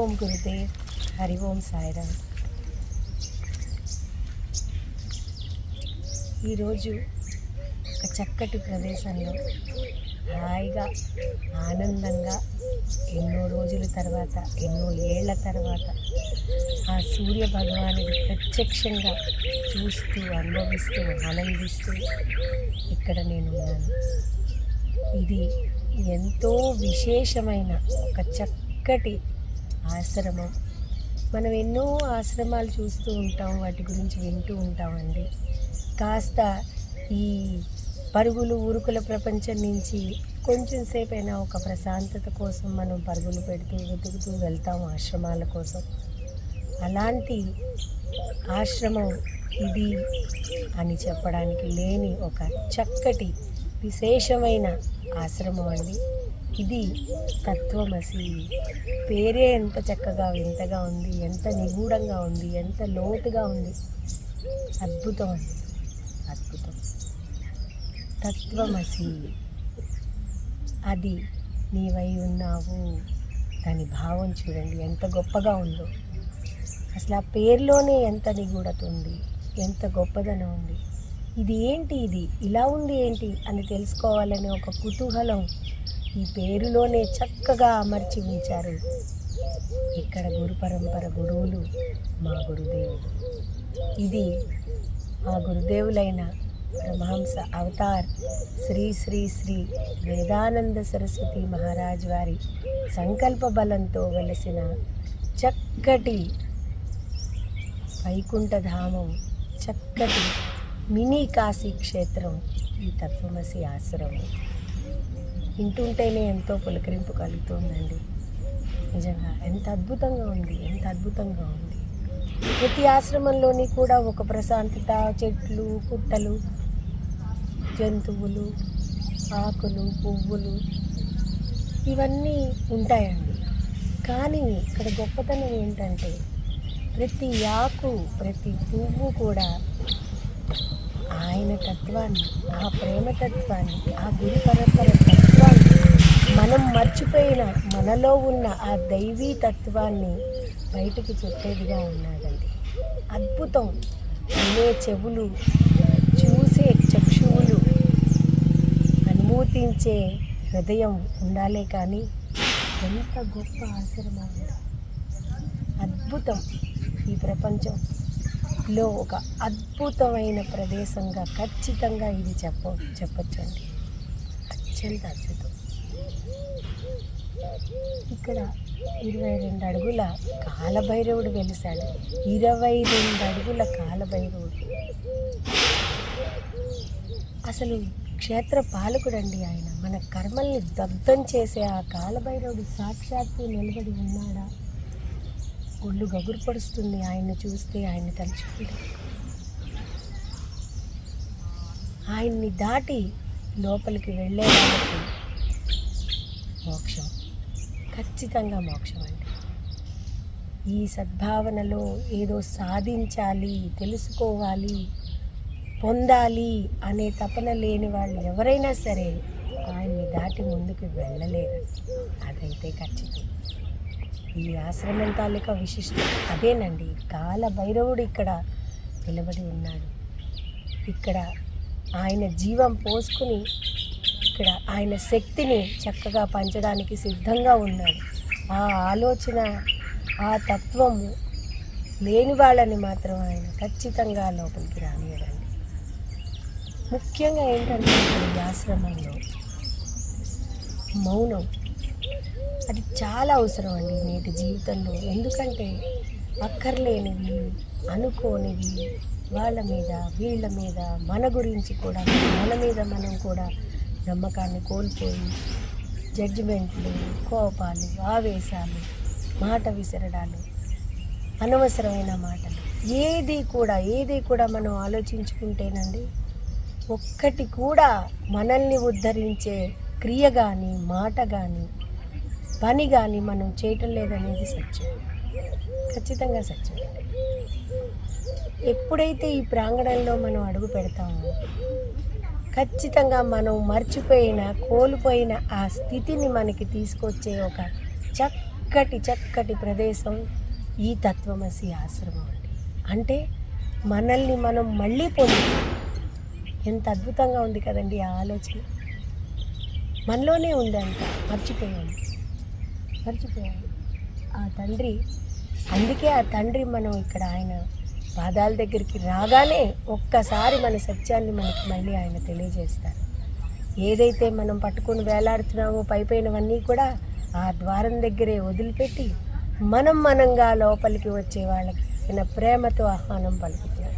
ఓం గురుదేవ్ హరి ఓం సాయిరామ్. ఈరోజు ఒక చక్కటి ప్రదేశంలో హాయిగా ఆనందంగా ఎన్నో రోజుల తర్వాత ఎన్నో ఏళ్ళ తర్వాత ఆ సూర్య భగవానుడు ప్రత్యక్షంగా చూస్తూ అనుభవిస్తూ ఆనందిస్తూ ఇక్కడ నేను ఉన్నాను. ఇది ఎంతో విశేషమైన ఒక చక్కటి ఆశ్రమం. మనం ఎన్నో ఆశ్రమాలు చూస్తూ ఉంటాం వాటి గురించి వింటూ ఉంటామండి. కాస్త ఈ పరుగులు ఉరుకుల ప్రపంచం నుంచి కొంచెం సేపు అయినా ఒక ప్రశాంతత కోసం మనం పరుగులు పెడుతూ వెతుకుతూ వెళ్తాం ఆశ్రమాల కోసం. అలాంటి ఆశ్రమం ఇది అని చెప్పడానికి లేని ఒక చక్కటి విశేషమైన ఆశ్రమం అండి. ఇది తత్వమసి. పేరే ఎంత చక్కగా వింతగా ఉంది ఎంత నిగూఢంగా ఉంది ఎంత లోతుగా ఉంది. అద్భుతం అండి అద్భుతం. తత్వమసి. అది నీవై ఉన్నావు. దాని భావం చూడండి ఎంత గొప్పగా ఉందో. అసలు ఆ పేరులోనే ఎంత నిగూఢత ఉంది ఎంత గొప్పదనం ఉంది. ఇది ఏంటి ఇది? ఇలా ఉంది ఏంటి? అని తెలుసుకోవాలనే ఒక కుతూహలం ఈ పేరులోనే చక్కగా అమర్చి ఉంచారు ఇక్కడ గురు పరంపర గురువులు మా గురుదేవులు. ఇది మా గురుదేవులైన పరమహంస అవతార్ శ్రీ శ్రీ శ్రీ వేదానంద సరస్వతి మహారాజ్ వారి సంకల్ప బలంతో వెలసిన చక్కటి వైకుంఠధామం చక్కటి మినీ కాశీ క్షేత్రం ఈ తత్వమసి ఆశ్రమం. వింటుంటేనే ఎంతో పులకరింపు కలుగుతుందండి. నిజంగా ఎంత అద్భుతంగా ఉంది ఎంత అద్భుతంగా ఉంది. ప్రతి ఆశ్రమంలోని కూడా ఒక ప్రశాంతత చెట్లు పుట్టలు జంతువులు ఆకులు పువ్వులు ఇవన్నీ ఉంటాయండి. కానీ ఇక్కడ గొప్పతనం ఏంటంటే ప్రతి ఆకు ప్రతి పువ్వు కూడా ఆయన తత్వాన్ని ఆ ప్రేమ తత్వాన్ని ఆ గురు పరస్పర తత్వాన్ని మనం మర్చిపోయిన మనలో ఉన్న ఆ దైవీ తత్వాన్ని బయటికి చెప్పేదిగా ఉన్నాడండి. అద్భుతం. అనే చెవులు చూసే చక్షువులు అనుమూతించే హృదయం ఉండాలే కానీ ఎంత గొప్ప ఆశ్రమం అద్భుతం ఈ ప్రపంచంలో ఒక అద్భుతమైన ప్రదేశంగా ఖచ్చితంగా ఇది చెప్ప చెప్పచ్చండి. అత్యంత అద్భుతం. ఇక్కడ ఇరవై రెండు అడుగుల కాలభైరవుడు వెలిశాడు. ఇరవై రెండు అడుగుల కాలభైరవుడు. అసలు క్షేత్ర పాలకుడండి ఆయన. మన కర్మల్ని దగ్ధం చేసే ఆ కాలభైరవుడు సాక్షాత్తు నిలబడి ఉన్నాడా? ఒళ్ళు గగురు పడుస్తుంది ఆయన్ని చూస్తే ఆయన్ని తలుచుకుంటే. ఆయన్ని దాటి లోపలికి వెళ్ళే వాళ్ళకి మోక్షం ఖచ్చితంగా మోక్షం అండి. ఈ సద్భావనలో ఏదో సాధించాలి తెలుసుకోవాలి పొందాలి అనే తపన లేని వాళ్ళు ఎవరైనా సరే ఆయన్ని దాటి ముందుకు వెళ్ళలేరు. అదైతే ఖచ్చితం. ఈ ఆశ్రమం తాలూకా విశిష్టం అదేనండి. కాల భైరవుడు ఇక్కడ నిలబడి ఉన్నాడు. ఇక్కడ ఆయన జీవం పోసుకుని ఇక్కడ ఆయన శక్తిని చక్కగా పంచడానికి సిద్ధంగా ఉన్నాడు. ఆ ఆలోచన ఆ తత్వము లేని వాళ్ళని మాత్రం ఆయన ఖచ్చితంగా లోపలికి రానియడండి. ముఖ్యంగా ఏంటంటే ఈ ఆశ్రమంలో మౌనం అది చాలా అవసరం అండి నేటి జీవితంలో. ఎందుకంటే అక్కర్లేనివి అనుకోనివి వాళ్ళ మీద వీళ్ళ మీద మన గురించి కూడా మన మీద మనం కూడా నమ్మకాన్ని కోల్పోయి జడ్జిమెంట్లు కోపాలు ఆవేశాలు మాట విసరడాలు అనవసరమైన మాటలు. ఏది కూడా ఏది కూడా మనం ఆలోచించుకుంటేనండి ఒక్కటి కూడా మనల్ని ఉద్ధరించే క్రియ కానీ మాట కానీ పని కానీ మనం చేయటం లేదనేది సత్యం. ఖచ్చితంగా సత్యం. ఎప్పుడైతే ఈ ప్రాంగణంలో మనం అడుగు పెడతామో ఖచ్చితంగా మనం మర్చిపోయిన కోల్పోయిన ఆ స్థితిని మనకి తీసుకొచ్చే ఒక చక్కటి చక్కటి ప్రదేశం ఈ తత్వమసి ఆశ్రమం అండి. అంటే మనల్ని మనం మళ్ళీ పొంది ఎంత అద్భుతంగా ఉంది కదండి ఆ ఆలోచన. మనలోనే ఉందంట మర్చిపోయాలి మర్చిపోయాలి ఆ తండ్రి అందుకే ఆ తండ్రి మనం ఇక్కడ ఆయన పాదాల దగ్గరికి రాగానే ఒక్కసారి మన సత్యాన్ని మనకి మళ్ళీ ఆయన తెలియజేస్తారు. ఏదైతే మనం పట్టుకొని వేలాడుతున్నామో పైపోయినవన్నీ కూడా ఆ ద్వారం దగ్గరే వదిలిపెట్టి మనం మనంగా లోపలికి వచ్చే వాళ్ళకి ఆయన ప్రేమతో ఆహ్వానం పలుకుతున్నారు.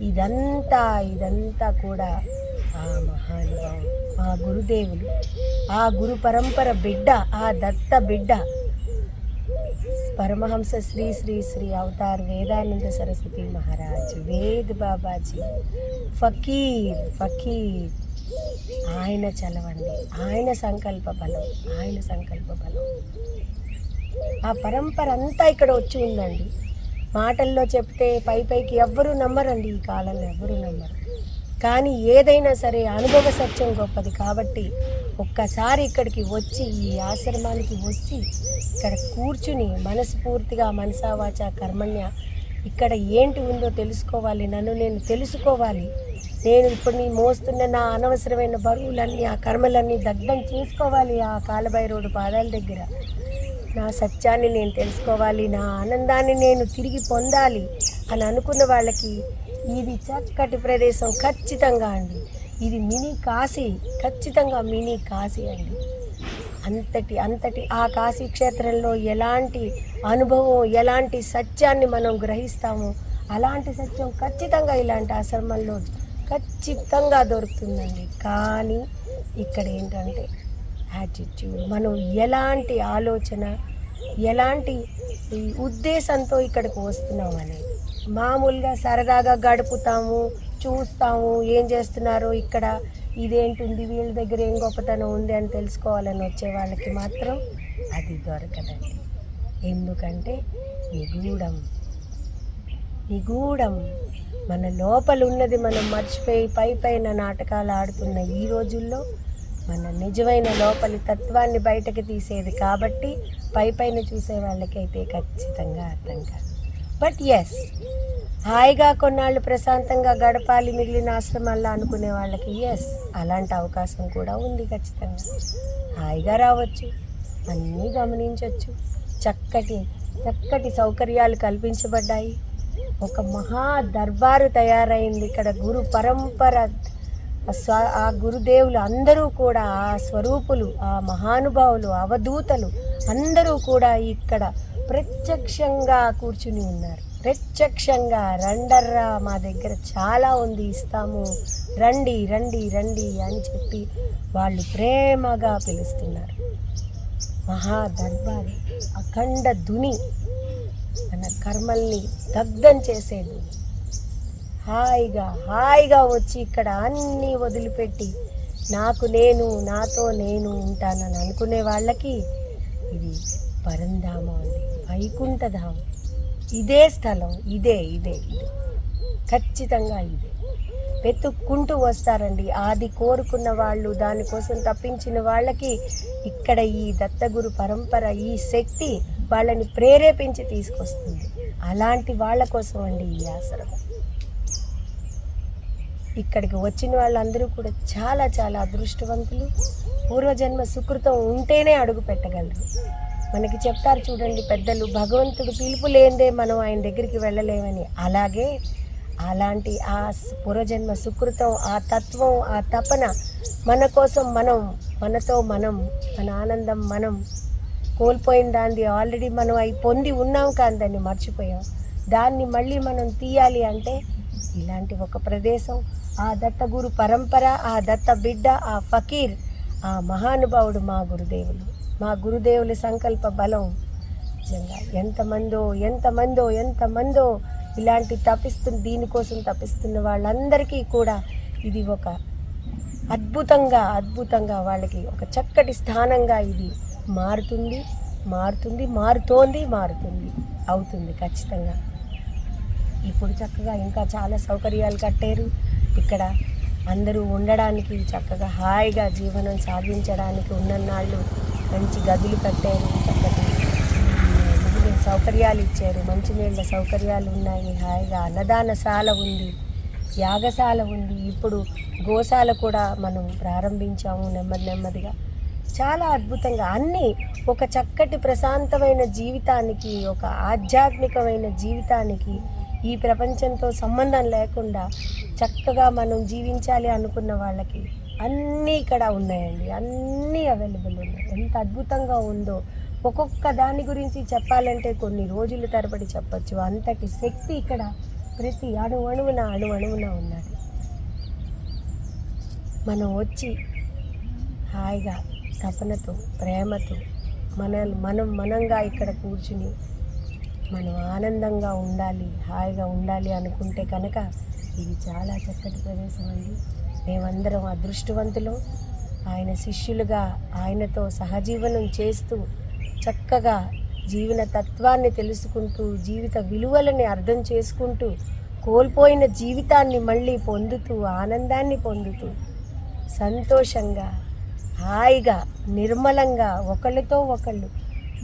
ఇదంతా ఇదంతా కూడా ఆ మహానుభావుడు ఆ గురుదేవులు ఆ గురు పరంపర బిడ్డ ఆ దత్త బిడ్డ పరమహంస శ్రీ శ్రీ శ్రీ అవతార్ వేదానంద సరస్వతి మహారాజ్. వేద్ బాబాజీ. ఫకీర్ ఫకీర్. ఆయన చలవండి. ఆయన సంకల్ప బలం. ఆయన సంకల్ప బలం. ఆ పరంపర అంతా ఇక్కడ వచ్చి ఉందండి. మాటల్లో చెప్తే పై పైకి ఎవ్వరూ నమ్మరండి ఈ కాలంలో ఎవ్వరూ నమ్మరు. కానీ ఏదైనా సరే అనుభవ సత్యం గొప్పది కాబట్టి ఒక్కసారి ఇక్కడికి వచ్చి ఈ ఆశ్రమానికి వచ్చి ఇక్కడ కూర్చుని మనస్ఫూర్తిగా మనసావాచ కర్మణ్య ఇక్కడ ఏంటి ఉందో తెలుసుకోవాలి నన్ను నేను తెలుసుకోవాలి. నేను ఇప్పుడు నీ మోస్తున్న నా అనవసరమైన బరువులన్నీ ఆ కర్మలన్నీ దగ్ధం చేసుకోవాలి ఆ కాలభైరవుడు పాదాల దగ్గర. నా సత్యాన్ని నేను తెలుసుకోవాలి నా ఆనందాన్ని నేను తిరిగి పొందాలి అని అనుకున్న వాళ్ళకి ఇది చక్కటి ప్రదేశం ఖచ్చితంగా అండి. ఇది మినీ కాశీ ఖచ్చితంగా మినీ కాశీ అండి. అంతటి అంతటి ఆ కాశీ క్షేత్రంలో ఎలాంటి అనుభవం ఎలాంటి సత్యాన్ని మనం గ్రహిస్తామో అలాంటి సత్యం ఖచ్చితంగా ఇలాంటి ఆశ్రమంలో ఖచ్చితంగా దొరుకుతుందండి. కానీ ఇక్కడ ఏంటంటే యాటిట్యూడ్ మనం ఎలాంటి ఆలోచన ఎలాంటి ఉద్దేశంతో ఇక్కడికి వస్తున్నాం అనేది మామూలుగా సరదాగా గడుపుతాము చూస్తాము ఏం చేస్తున్నారు ఇక్కడ ఇదేంటుంది వీళ్ళ దగ్గర ఏం గొప్పతనం ఉంది అని తెలుసుకోవాలని వచ్చే వాళ్ళకి మాత్రం అది దొరకదండి. ఎందుకంటే నిగూఢం. నిగూఢం. మన లోపల ఉన్నది మనం మర్చిపోయి పై పైన నాటకాలు ఆడుతున్న ఈ రోజుల్లో మన నిజమైన లోపలి తత్వాన్ని బయటకు తీసేది కాబట్టి పై పైన చూసే వాళ్ళకైతే ఖచ్చితంగా అర్థం కాదు. బట్ ఎస్ హాయిగా కొన్నాళ్ళు ప్రశాంతంగా గడపాలి మిగిలిన ఆశ్రమాల్లో అనుకునే వాళ్ళకి ఎస్ అలాంటి అవకాశం కూడా ఉంది ఖచ్చితంగా. హాయిగా రావచ్చు అన్నీ గమనించవచ్చు చక్కటి చక్కటి సౌకర్యాలు కల్పించబడ్డాయి. ఒక మహా దర్బారు తయారైంది ఇక్కడ గురు పరంపర. స్వ ఆ గురుదేవులు అందరూ కూడా ఆ స్వరూపులు ఆ మహానుభావులు అవధూతలు అందరూ కూడా ఇక్కడ ప్రత్యక్షంగా కూర్చుని ఉన్నారు. ప్రత్యక్షంగా రండర్రా మా దగ్గర చాలా ఉంది ఇస్తాము. రండి రండి రండి అని చెప్పి వాళ్ళు ప్రేమగా పిలుస్తున్నారు. మహా దర్బారు అఖండ ధుని మన కర్మల్ని దగ్ధం చేసేది హాయిగా హాయిగా వచ్చి ఇక్కడ అన్నీ వదిలిపెట్టి నాకు నేను నాతో నేను ఉంటానని అనుకునే వాళ్ళకి ఇది పరంధామం అండి. వైకుంఠధామం. ఇదే స్థలం ఇదే ఇదే ఇదే. ఖచ్చితంగా ఇదే. వెతుక్కుంటూ వస్తారండి. ఆది కోరుకున్న వాళ్ళు దానికోసం తప్పించిన వాళ్ళకి ఇక్కడ ఈ దత్తగురు పరంపర ఈ శక్తి వాళ్ళని ప్రేరేపించి తీసుకొస్తుంది. అలాంటి వాళ్ళ కోసం అండి ఈ ఆశ్రమం. ఇక్కడికి వచ్చిన వాళ్ళందరూ కూడా చాలా చాలా అదృష్టవంతులు. పూర్వజన్మ సుకృతం ఉంటేనే అడుగు పెట్టగలరు. మనకి చెప్తారు చూడండి పెద్దలు భగవంతుడు పిలుపు లేనిదే మనం ఆయన దగ్గరికి వెళ్ళలేమని. అలాగే అలాంటి ఆ పూర్వజన్మ సుకృతం ఆ తత్వం ఆ తపన మన కోసం మనం మనతో మనం మన ఆనందం మనం కోల్పోయిన దాన్ని ఆల్రెడీ మనం అయి పొంది ఉన్నాం కానీ దాన్ని మర్చిపోయాం. దాన్ని మళ్ళీ మనం తీయాలి అంటే ఇలాంటి ఒక ప్రదేశం ఆ దత్త గురు పరంపర ఆ దత్త బిడ్డ ఆ ఫకీర్ ఆ మహానుభావుడు మా గురుదేవులు. మా గురుదేవుల సంకల్ప బలం. నిజంగా ఎంతమందో ఎంతమందో ఎంతమందో ఇలాంటి తప్పిస్తు దీనికోసం తపిస్తున్న వాళ్ళందరికీ కూడా ఇది ఒక అద్భుతంగా అద్భుతంగా వాళ్ళకి ఒక చక్కటి స్థానంగా ఇది మారుతుంది మారుతుంది మారుతోంది మారుతుంది అవుతుంది ఖచ్చితంగా. ఇప్పుడు చక్కగా ఇంకా చాలా సౌకర్యాలు కట్టారు. ఇక్కడ అందరూ ఉండడానికి చక్కగా హాయిగా జీవనం సాగించడానికి ఉన్నన్నాళ్ళు మంచి గదులు కట్టారు చక్కటి సౌకర్యాలు ఇచ్చారు. మంచినీళ్ళ సౌకర్యాలు ఉన్నాయి. హాయిగా అన్నదానశాల ఉంది యాగశాల ఉంది. ఇప్పుడు గోశాల కూడా మనం ప్రారంభించాము నెమ్మది నెమ్మదిగా. చాలా అద్భుతంగా అన్నీ ఒక చక్కటి ప్రశాంతమైన జీవితానికి ఒక ఆధ్యాత్మికమైన జీవితానికి ఈ ప్రపంచంతో సంబంధం లేకుండా చక్కగా మనం జీవించాలి అనుకున్న వాళ్ళకి అన్నీ ఇక్కడ ఉన్నాయండి. అన్నీ అవైలబుల్ ఉన్నాయి. ఎంత అద్భుతంగా ఉందో. ఒక్కొక్క దాని గురించి చెప్పాలంటే కొన్ని రోజుల తరబడి చెప్పచ్చు. అంతటి శక్తి ఇక్కడ ప్రతి అణు అణువున అణు అణువున ఉన్నది. మనం వచ్చి హాయిగా తపనతో ప్రేమతో మన మనం మనంగా ఇక్కడ కూర్చుని మనం ఆనందంగా ఉండాలి హాయిగా ఉండాలి అనుకుంటే కనుక ఇది చాలా చక్కటి ప్రదేశం అండి. మేమందరం అదృష్టవంతులు. ఆయన శిష్యులుగా ఆయనతో సహజీవనం చేస్తూ చక్కగా జీవన తత్వాన్ని తెలుసుకుంటూ జీవిత విలువలని అర్థం చేసుకుంటూ కోల్పోయిన జీవితాన్ని మళ్ళీ పొందుతూ ఆనందాన్ని పొందుతూ సంతోషంగా హాయిగా నిర్మలంగా ఒకళ్ళతో ఒకళ్ళు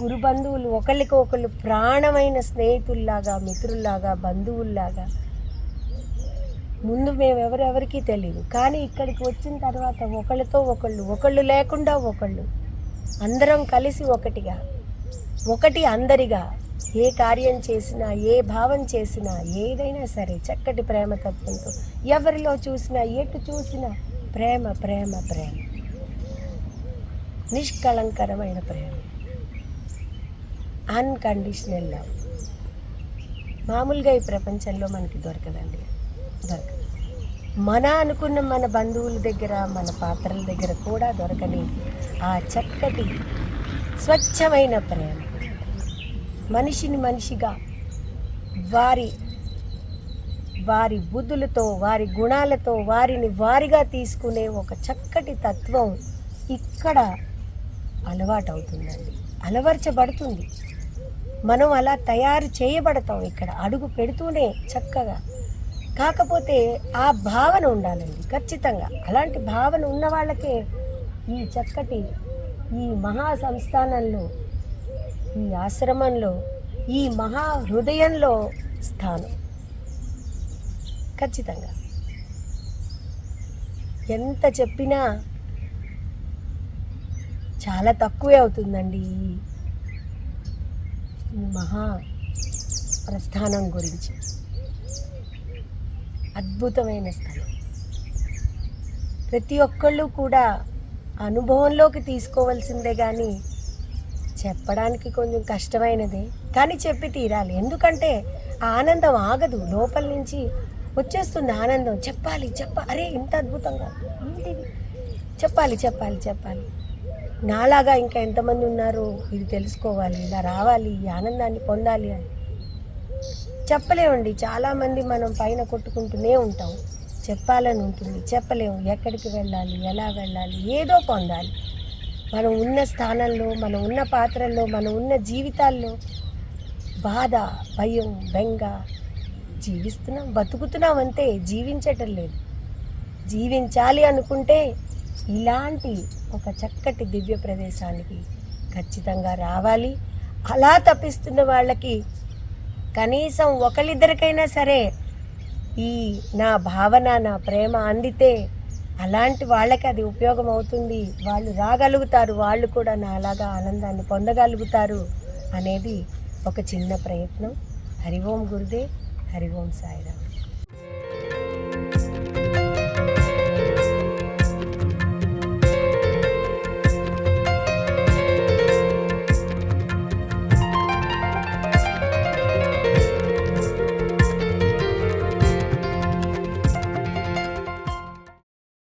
గురు బంధువులు ఒకళ్ళకి ఒకళ్ళు ప్రాణమైన స్నేహితుల్లాగా మిత్రుల్లాగా బంధువుల్లాగా ముందు మేము ఎవరెవరికీ తెలియదు కానీ ఇక్కడికి వచ్చిన తర్వాత ఒకళ్ళతో ఒకళ్ళు ఒకళ్ళు లేకుండా ఒకళ్ళు అందరం కలిసి ఒకటిగా ఒకటి అందరిగా ఏ కార్యం చేసినా ఏ భావం చేసినా ఏదైనా సరే చక్కటి ప్రేమతత్వంతో ఎవరిలో చూసినా ఎటు చూసినా ప్రేమ ప్రేమ ప్రేమ. నిష్కళంకరమైన ప్రేమ. అన్కండిషనల్ లవ్ మామూలుగా ఈ ప్రపంచంలో మనకి దొరకదండి. దొరకదు మన అనుకున్న మన బంధువుల దగ్గర మన పాత్రల దగ్గర కూడా దొరకని ఆ చక్కటి స్వచ్ఛమైన ప్రేమ. మనిషిని మనిషిగా వారి వారి బుద్ధులతో వారి గుణాలతో వారిని వారిగా తీసుకునే ఒక చక్కటి తత్వం ఇక్కడ అలవాటు అవుతుందండి అలవర్చబడుతుంది. మనం అలా తయారు చేయబడతాం ఇక్కడ. అడుగు పెడుతూనే చక్కగా కాకపోతే ఆ భావన ఉండాలండి ఖచ్చితంగా. అలాంటి భావన ఉన్న వాళ్ళకే ఈ చక్కటి ఈ మహా సంస్థానంలో ఈ ఆశ్రమంలో ఈ మహా హృదయంలో స్థానం. ఖచ్చితంగా. ఎంత చెప్పినా చాలా తక్కువే అవుతుందండి ఈ మహా ప్రస్థానం గురించి. అద్భుతమైన స్థలం. ప్రతి ఒక్కళ్ళు కూడా అనుభవంలోకి తీసుకోవాల్సిందే కానీ చెప్పడానికి కొంచెం కష్టమైనదే. కానీ చెప్పి తీరాలి. ఎందుకంటే ఆ ఆనందం ఆగదు. లోపల నుంచి వచ్చేస్తుంది ఆనందం. చెప్పాలి చెప్ప అరే ఇంత అద్భుతంగా. చెప్పాలి చెప్పాలి చెప్పాలి. నాలాగా ఇంకా ఎంతమంది ఉన్నారు ఇది తెలుసుకోవాలి. ఇలా రావాలి ఈ ఆనందాన్ని పొందాలి అని. చెప్పలేమండి. చాలామంది మనం పైన కొట్టుకుంటూనే ఉంటాం. చెప్పాలని ఉంటుంది. చెప్పలేము. ఎక్కడికి వెళ్ళాలి? ఎలా వెళ్ళాలి? ఏదో పొందాలి. మనం ఉన్న స్థానంలో మనం ఉన్న పాత్రల్లో మనం ఉన్న జీవితాల్లో బాధ భయం బెంగ జీవిస్తున్నాం. బతుకుతున్నాం అంతే. జీవించటం లేదు. జీవించాలి అనుకుంటే ఇలాంటి ఒక చక్కటి దివ్య ప్రదేశానికి ఖచ్చితంగా రావాలి. అలా తప్పిస్తున్న వాళ్ళకి కనీసం ఒకరిద్దరికైనా సరే ఈ నా భావన నా ప్రేమ అందితే అలాంటి వాళ్ళకి అది ఉపయోగం అవుతుంది వాళ్ళు రాగలుగుతారు వాళ్ళు కూడా నా అలాగా ఆనందాన్ని పొందగలుగుతారు అనేది ఒక చిన్న ప్రయత్నం. హరి ఓం గురుదే హరి ఓం సాయిరామ్.